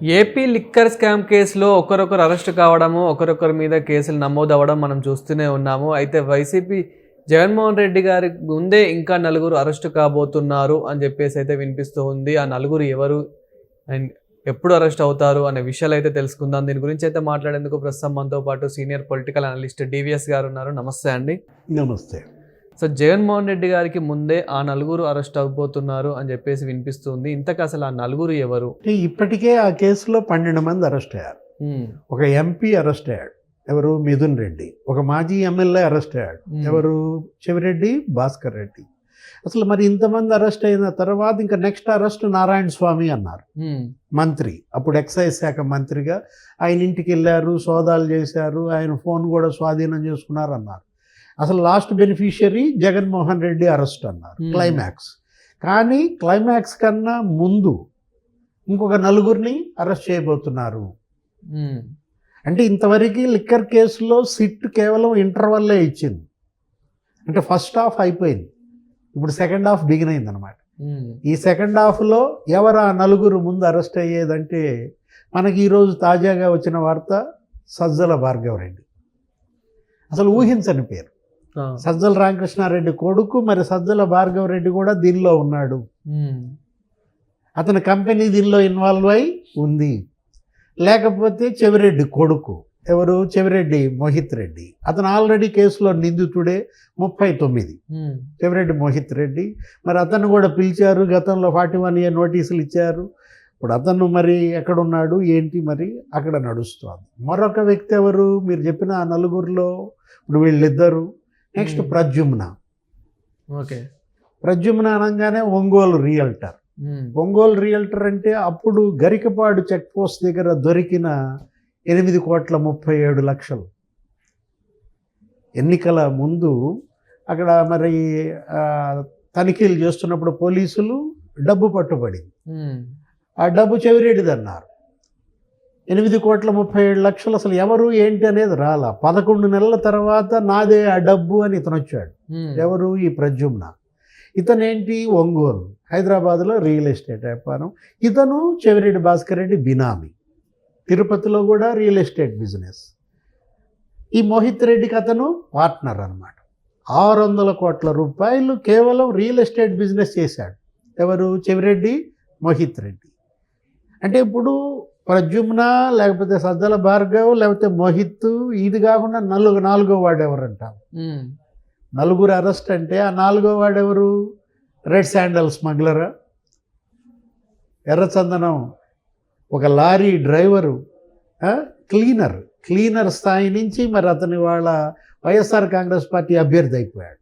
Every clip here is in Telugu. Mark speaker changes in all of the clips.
Speaker 1: ఏపీ లిక్కర్ స్కామ్ కేసులో ఒకరొకరు అరెస్ట్ కావడము ఒకరొకరి మీద కేసులు నమోదు అవ్వడం మనం చూస్తూనే ఉన్నాము. అయితే వైసీపీ జగన్మోహన్ రెడ్డి గారి ముందే ఇంకా నలుగురు అరెస్ట్ కాబోతున్నారు అని చెప్పేసి అయితే వినిపిస్తూ ఉంది. ఆ నలుగురు ఎవరు అండ్ ఎప్పుడు అరెస్ట్ అవుతారు అనే విషయాలు అయితే తెలుసుకుందాం. దీని గురించి అయితే మాట్లాడేందుకు ప్రస్తుతం మనతో పాటు సీనియర్ పొలిటికల్ అనలిస్ట్ డివిఎస్ గారు ఉన్నారు. నమస్తే అండి.
Speaker 2: నమస్తే.
Speaker 1: సో జగన్మోహన్ రెడ్డి గారికి ముందే ఆ నలుగురు అరెస్ట్ అవబోతున్నారు అని చెప్పేసి వినిపిస్తుంది. ఇంతకు అసలు ఆ నలుగురు ఎవరు?
Speaker 2: ఇప్పటికే ఆ కేసులో పన్నెండు మంది అరెస్ట్ అయ్యారు. ఒక ఎంపీ అరెస్ట్ అయ్యాడు. ఎవరు? మిథున్ రెడ్డి. ఒక మాజీ ఎమ్మెల్యే అరెస్ట్ అయ్యాడు. ఎవరు? చెవిరెడ్డి భాస్కర్ రెడ్డి. అసలు మరి ఇంతమంది అరెస్ట్ అయిన తర్వాత ఇంకా నెక్స్ట్ అరెస్ట్ నారాయణ స్వామి అన్నారు. మంత్రి. అప్పుడు ఎక్సైజ్ శాఖ మంత్రిగా ఆయన ఇంటికి వెళ్ళారు సోదాలు చేశారు. ఆయన ఫోన్ కూడా స్వాధీనం చేసుకున్నారు అన్నారు. అసలు last beneficiary Jaganmohan Reddy arrest అన్నారు.
Speaker 1: Hmm.
Speaker 2: క్లైమాక్స్ కానీ క్లైమాక్స్ కన్నా ముందు ఇంకొక నలుగురిని అరెస్ట్ చేయబోతున్నారు.
Speaker 1: ఉమ్,
Speaker 2: అంటే ఇంతవరకు లిక్కర్ కేసులో సిట్ కేవలం ఇంటర్వల్లే ఇచ్చింది. అంటే ఫస్ట్ హాఫ్ అయిపోయింది. ఇప్పుడు సెకండ్ హాఫ్ బిగిన్ అయింది అనమాట ఈ సెకండ్ హాఫ్లో ఎవరు ఆ నలుగురు ముందు అరెస్ట్ అయ్యేదంటే మనకి ఈరోజు తాజాగా వచ్చిన వార్త సజ్జల భార్గవరెడ్డి. అసలు ఊహించని పేరు. సజ్జల రామకృష్ణారెడ్డి కొడుకు మరి సజ్జల భార్గవరెడ్డి కూడా దీనిలో ఉన్నాడు. అతని కంపెనీ దీనిలో ఇన్వాల్వ్ అయి ఉంది. లేకపోతే చెవిరెడ్డి కొడుకు. ఎవరు? చెవిరెడ్డి మోహిత్ రెడ్డి. అతను ఆల్రెడీ కేసులో నిందితుడే ముప్పై తొమ్మిది. చెవిరెడ్డి మోహిత్ రెడ్డి. మరి అతను కూడా పిలిచారు. గతంలో ఫార్టీ వన్ ఇయర్ నోటీసులు ఇచ్చారు. ఇప్పుడు అతను మరి ఎక్కడున్నాడు? ఏంటి మరి? అక్కడ నడుస్తుంది. మరొక వ్యక్తి ఎవరు? మీరు చెప్పిన ఆ నలుగురిలో. ఇప్పుడు వీళ్ళిద్దరు. నెక్స్ట్. ప్రద్యుమ్న.
Speaker 1: ఓకే.
Speaker 2: ప్రద్యుమ్న అనగానే ఒంగోలు రియల్టర్. ఒంగోలు రియల్టర్ అంటే అప్పుడు గరికపాడు చెక్ పోస్ట్ దగ్గర దొరికిన ఎనిమిది కోట్ల ముప్పై ఏడు లక్షలు. ఎన్నికల ముందు అక్కడ మరి తనిఖీలు చేస్తున్నప్పుడు పోలీసులు డబ్బు పట్టుబడింది. ఆ డబ్బు చెవిరెడ్డిది అన్నారు ఎనిమిది కోట్ల ముప్పై ఏడు లక్షలు అసలు ఎవరు ఏంటి అనేది రాలా. పదకొండు నెలల తర్వాత నాదే ఆ డబ్బు అని ఇతను వచ్చాడు. ఎవరు? ఈ ప్రద్యుమ్న. ఇతనేంటి? ఒంగోలు. హైదరాబాద్లో రియల్ ఎస్టేట్ వ్యాపారం. ఇతను చెవిరెడ్డి భాస్కర్ రెడ్డి బినామీ. తిరుపతిలో కూడా రియల్ ఎస్టేట్ బిజినెస్. ఈ మోహిత్ రెడ్డికి అతను పార్ట్నర్ అనమాట ఆరు వందల కోట్ల రూపాయలు కేవలం రియల్ ఎస్టేట్ బిజినెస్ చేశాడు. ఎవరు? చెవిరెడ్డి మోహిత్ రెడ్డి. అంటే ఇప్పుడు ప్రద్యుమ్న లేకపోతే సజ్జల భార్గవ్ లేకపోతే మోహిత్ ఇది కాకుండా నలుగు నాలుగో వాడు ఎవరంటాం?
Speaker 1: ఉమ్,
Speaker 2: నలుగురు అరెస్ట్ అంటే ఆ నాలుగో వాడెవరు రెడ్ శాండల్ స్మగ్లరా? ఎర్రచందనం ఒక లారీ డ్రైవరు క్లీనర్. క్లీనర్ స్థాయి నుంచి మరి అతని వాళ్ళ వైఎస్ఆర్ కాంగ్రెస్ పార్టీ అభ్యర్థి అయిపోయాడు.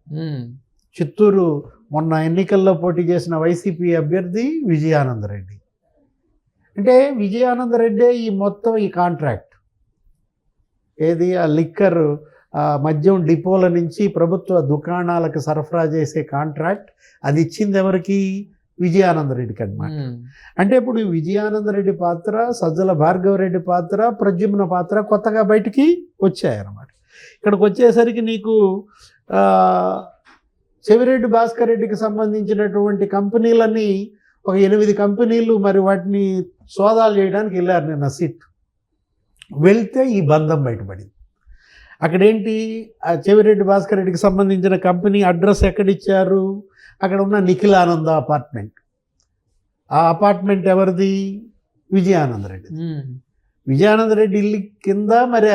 Speaker 2: చిత్తూరు మొన్న ఎన్నికల్లో పోటీ చేసిన వైసీపీ అభ్యర్థి విజయానందరెడ్డి. అంటే విజయానందరెడ్డే ఈ మొత్తం ఈ కాంట్రాక్ట్. ఏది? ఆ లిక్కర్ మద్యం డిపోల నుంచి ప్రభుత్వ దుకాణాలకు సరఫరా చేసే కాంట్రాక్ట్. అది ఇచ్చింది ఎవరికి? విజయానందరెడ్డికి అనమాట అంటే ఇప్పుడు విజయానందరెడ్డి పాత్ర సజ్జల భార్గవరెడ్డి పాత్ర ప్రద్యుమ్న పాత్ర కొత్తగా బయటికి వచ్చాయన్నమాట. ఇక్కడికి వచ్చేసరికి నీకు చెవిరెడ్డి భాస్కర్ రెడ్డికి సంబంధించినటువంటి కంపెనీలన్నీ ఒక ఎనిమిది కంపెనీలు మరి వాటిని సోదాలు చేయడానికి వెళ్ళారు నిన్న సిట్. వెళ్తే ఈ బంధం బయటపడింది. అక్కడేంటి? ఆ చెవిరెడ్డి భాస్కర్ రెడ్డికి సంబంధించిన కంపెనీ అడ్రస్ ఎక్కడిచ్చారు? అక్కడ ఉన్న నిఖిల్ ఆనంద అపార్ట్మెంట్. ఆ అపార్ట్మెంట్ ఎవరిది? విజయానంద రెడ్డి. విజయానంద రెడ్డి ఇల్లు కింద మరి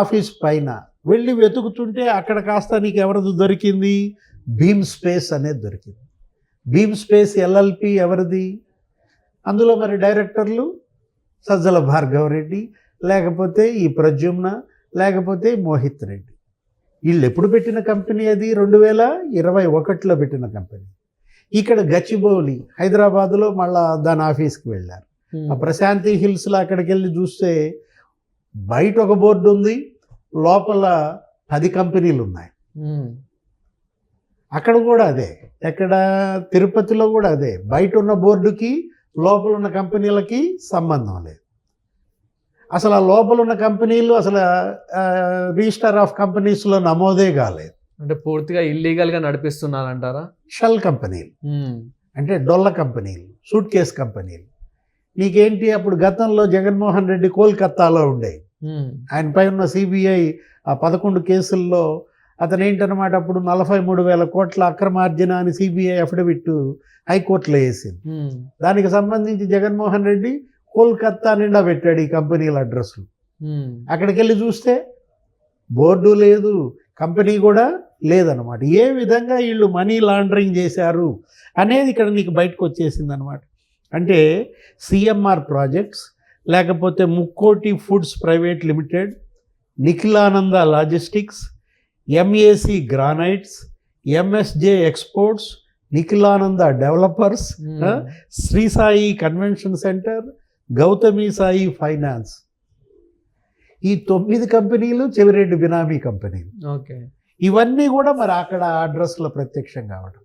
Speaker 2: ఆఫీస్ పైన. వెళ్ళి వెతుకుతుంటే అక్కడ కాస్త నీకు ఎవరిది దొరికింది? భీమ్ స్పేస్ అనేది దొరికింది. భీమ్ స్పేస్ ఎల్ఎల్పి ఎవరిది? అందులో మరి డైరెక్టర్లు సజ్జల భార్గవ రెడ్డి లేకపోతే ఈ ప్రద్యుమ్న లేకపోతే మోహిత్ రెడ్డి. వీళ్ళు ఎప్పుడు పెట్టిన కంపెనీ అది? రెండు వేల ఇరవై ఒకటిలో పెట్టిన కంపెనీ. ఇక్కడ గచ్చిబౌలి హైదరాబాద్లో మళ్ళా దాని ఆఫీస్కి వెళ్ళారు. ఆ ప్రశాంతి హిల్స్లో అక్కడికి వెళ్ళి చూస్తే బయట ఒక బోర్డు ఉంది లోపల పది కంపెనీలు ఉన్నాయి అక్కడ కూడా అదే. ఎక్కడ? తిరుపతిలో కూడా అదే. బయట ఉన్న బోర్డుకి లోపల ఉన్న కంపెనీలకి సంబంధం లేదు. అసలు ఆ లోపల ఉన్న కంపెనీలు అసలు రిజిస్టర్ ఆఫ్ కంపెనీస్లో నమోదే కాలేదు.
Speaker 1: అంటే పూర్తిగా ఇల్లీగల్గా నడిపిస్తున్నారంటారా?
Speaker 2: షెల్ కంపెనీలు. అంటే డొల్ల కంపెనీలు సూట్ కేస్ కంపెనీలు. నీకేంటి? అప్పుడు గతంలో జగన్మోహన్ రెడ్డి కోల్కత్తాలో ఉండే. ఆయనపై ఉన్న సిబిఐ ఆ పదకొండు కేసుల్లో అతను ఏంటన్నమాట అప్పుడు నలభై మూడు వేల కోట్ల అక్రమార్జన అని సిబిఐ అఫిడవిట్ హైకోర్టులో వేసింది. దానికి సంబంధించి జగన్మోహన్ రెడ్డి కోల్కత్తా నిండా పెట్టాడు ఈ కంపెనీల అడ్రస్లు. అక్కడికి వెళ్ళి చూస్తే బోర్డు లేదు కంపెనీ కూడా లేదనమాట ఏ విధంగా వీళ్ళు మనీ లాండరింగ్ చేశారు అనేది ఇక్కడ నీకు బయటకు వచ్చేసింది అనమాట అంటే సిఎంఆర్ ప్రాజెక్ట్స్ లేకపోతే Mukkoti foods private limited Nikhilananda logistics MAC granites MSJ exports Nikhilananda developers Shri Sai convention centre Gautami Sai finance ఈ తొమ్మిది కంపెనీలు చెవిరెడ్డి బినామీ కంపెనీలు.
Speaker 1: ఓకే.
Speaker 2: ఇవన్నీ కూడా మరి అక్కడ అడ్రస్లో ప్రత్యక్షం కావడం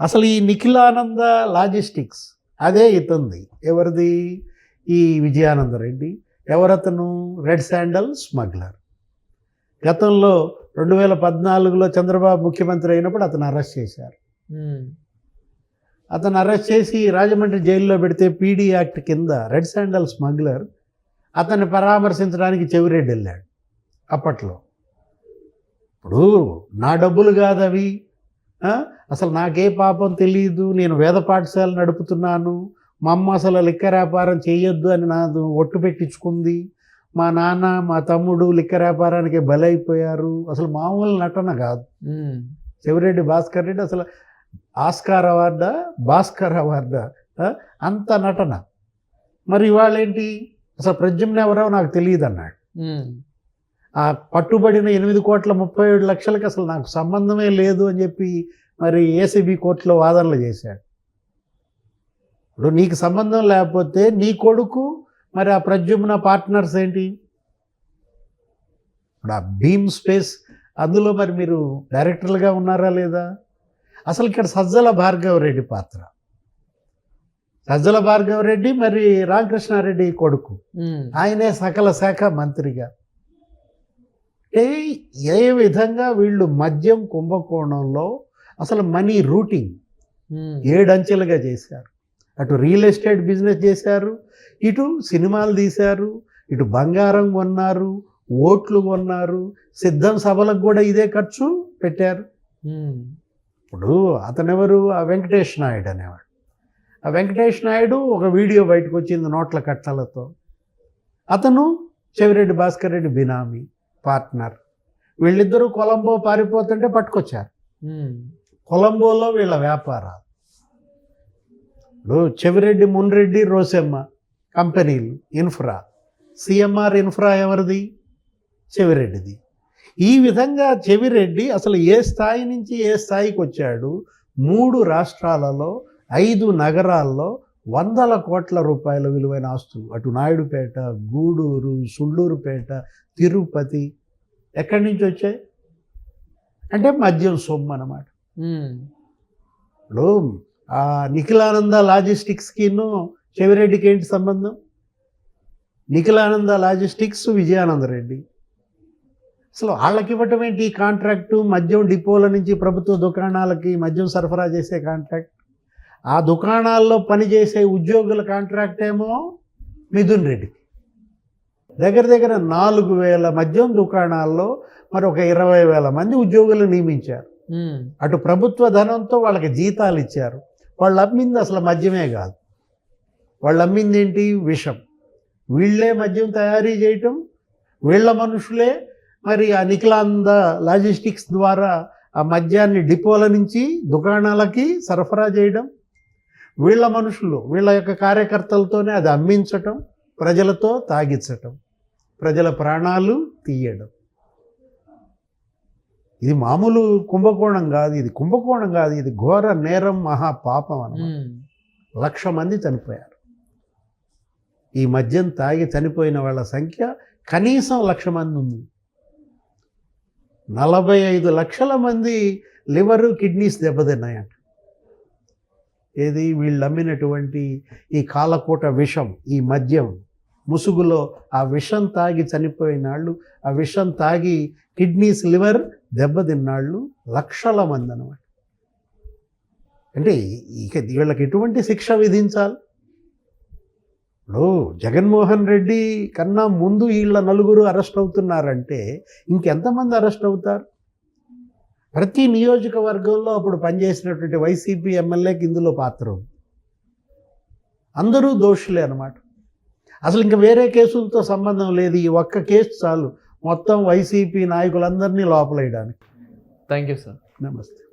Speaker 2: అసలు ఈ నిఖిలానంద లాజిస్టిక్స్ అదే ఇతంది. ఎవరిది? ఈ విజయానంద రెడ్డి. ఎవరతను? రెడ్ శాండల్ స్మగ్లర్ గతంలో రెండు వేల పద్నాలుగులో చంద్రబాబు ముఖ్యమంత్రి అయినప్పుడు అతను అరెస్ట్ చేశారు. అతను అరెస్ట్ చేసి రాజమండ్రి జైల్లో పెడితే పీడీ యాక్ట్ కింద రెడ్ శాండల్ స్మగ్లర్ అతన్ని పరామర్శించడానికి చెవిరెడ్డి వెళ్ళాడు అప్పట్లో. ఇప్పుడు నా డబ్బులు కాదు అవి? అసలు నాకే పాపం తెలియదు నేను వేద పాఠశాల నడుపుతున్నాను మా అమ్మ అసలు లిక్క వ్యాపారం చేయొద్దు అని నాది ఒట్టు పెట్టించుకుంది. మా నాన్న మా తమ్ముడు లిక్క వ్యాపారానికి బలైపోయారు. అసలు మామూలు నటన కాదు. చెవిరెడ్డి భాస్కర్ రెడ్డి అసలు ఆస్కార్ అవార్డా భాస్కర్ అవార్డా? అంత నటన. మరి ఇవాళ ఏంటి అసలు ప్రద్యుమ్న ఎవరో నాకు తెలియదు అన్నాడు ఆ పట్టుబడిన ఎనిమిది కోట్ల ముప్పై ఏడు లక్షలకి అసలు నాకు సంబంధమే లేదు అని చెప్పి మరి ఏసీబీ కోర్టులో వాదనలు చేశాడు. ఇప్పుడు నీకు సంబంధం లేకపోతే నీ కొడుకు మరి ఆ ప్రద్యుమ్న పార్ట్నర్స్ ఏంటి? ఇప్పుడు ఆ భీమ్ స్పేస్ అందులో మరి మీరు డైరెక్టర్లుగా ఉన్నారా లేదా? అసలు ఇక్కడ సజ్జల భార్గవ రెడ్డి పాత్ర. సజ్జల భార్గవ రెడ్డి మరి రామకృష్ణారెడ్డి కొడుకు. ఆయనే సకల శాఖ మంత్రిగా. అంటే ఏ విధంగా వీళ్ళు మద్యం కుంభకోణంలో అసలు మనీ రూటింగ్ ఏడంచెలుగా చేశారు? అటు రియల్ ఎస్టేట్ బిజినెస్ చేశారు ఇటు సినిమాలు తీశారు ఇటు బంగారం కొన్నారు ఓట్లు కొన్నారు సిద్ధం సభలకు కూడా ఇదే ఖర్చు పెట్టారు. ఇప్పుడు అతనెవరు? ఆ వెంకటేష్ నాయుడు అనేవాడు. ఆ వెంకటేష్ నాయుడు ఒక వీడియో బయటకు వచ్చింది నోట్ల కట్టలతో. అతను చెవిరెడ్డి భాస్కర్ రెడ్డి బినామీ పార్ట్నర్. వీళ్ళిద్దరూ కొలంబో పారిపోతుంటే పట్టుకొచ్చారు. కొలంబోలో వీళ్ళ వ్యాపారాలు. ఇప్పుడు చెవిరెడ్డి మున్రెడ్డి రోసెమ్మ కంపెనీలు ఇన్ఫ్రా. సిఎంఆర్ ఇన్ఫ్రా ఎవరిది? చెవిరెడ్డిది. ఈ విధంగా చెవిరెడ్డి అసలు ఏ స్థాయి నుంచి ఏ స్థాయికి వచ్చాడు? మూడు రాష్ట్రాలలో ఐదు నగరాల్లో వందల కోట్ల రూపాయల విలువైన ఆస్తులు. అటు నాయుడుపేట గూడూరు సుళ్ళూరుపేట తిరుపతి ఎక్కడి నుంచి వచ్చాయి? అంటే మద్యం సొమ్ము అన్నమాట. ఇప్పుడు నిఖిలానంద లాజిస్టిక్స్కిను చెవిరెడ్డికి ఏంటి సంబంధం? నిఖిలానంద లాజిస్టిక్స్ విజయానంద రెడ్డి. అసలు వాళ్ళకి ఇవ్వటం ఏంటి ఈ కాంట్రాక్టు మద్యం డిపోల నుంచి ప్రభుత్వ దుకాణాలకి మద్యం సరఫరా చేసే కాంట్రాక్ట్ ఆ దుకాణాల్లో పనిచేసే ఉద్యోగుల కాంట్రాక్ట్ ఏమో మిథున్ రెడ్డి దగ్గర దగ్గర నాలుగు వేల మద్యం దుకాణాల్లో మరి ఒక ఇరవై వేల మంది ఉద్యోగులు నియమించారు. అటు ప్రభుత్వ ధనంతో వాళ్ళకి జీతాలు ఇచ్చారు. వాళ్ళు అమ్మింది అసలు మద్యమే కాదు. వాళ్ళు అమ్మింది ఏంటి? విషం. వీళ్ళే మద్యం తయారీ చేయటం వీళ్ళ మనుషులే మరి ఆ నిఖిలాంద లాజిస్టిక్స్ ద్వారా ఆ మద్యాన్ని డిపోల నుంచి దుకాణాలకి సరఫరా చేయడం వీళ్ళ మనుషులు వీళ్ళ యొక్క కార్యకర్తలతోనే అది అమ్మించటం ప్రజలతో తాగించటం ప్రజల ప్రాణాలు తీయడం. ఇది మామూలు కుంభకోణం కాదు ఇది కుంభకోణం కాదు ఇది ఘోర నేరం మహాపాపం అన్నమాట.
Speaker 1: ఉమ్,
Speaker 2: లక్ష మంది చనిపోయారు. ఈ మద్యం తాగి చనిపోయిన వాళ్ళ సంఖ్య కనీసం లక్ష మంది ఉంది. నలభై ఐదు లక్షల మంది లివరు కిడ్నీస్ దెబ్బతిన్నాయంట. ఏది? వీళ్ళు అమ్మినటువంటి ఈ కాలకూట విషం ఈ మద్యం ముసుగులో ఆ విషం తాగి చనిపోయిన వాళ్ళు ఆ విషం తాగి కిడ్నీస్ లివర్ దెబ్బతిన్నాళ్ళు లక్షల మంది అనమాట అంటే ఇక వీళ్ళకి ఎటువంటి శిక్ష విధించాలి? ఇప్పుడు జగన్మోహన్ రెడ్డి కన్నా ముందు వీళ్ళ నలుగురు అరెస్ట్ అవుతున్నారంటే ఇంకెంతమంది అరెస్ట్ అవుతారు? ప్రతి నియోజకవర్గంలో అప్పుడు పనిచేసినటువంటి వైసీపీ ఎమ్మెల్యేకి ఇందులో పాత్ర ఉంది. అందరూ దోషులే అనమాట అసలు ఇంకా వేరే కేసులతో సంబంధం లేదు. ఈ ఒక్క కేసు చాలు. మొత్తం వైసీపీ నాయకులందరినీ లోపలేయడానికి.
Speaker 1: థ్యాంక్ యూ సార్
Speaker 2: నమస్తే.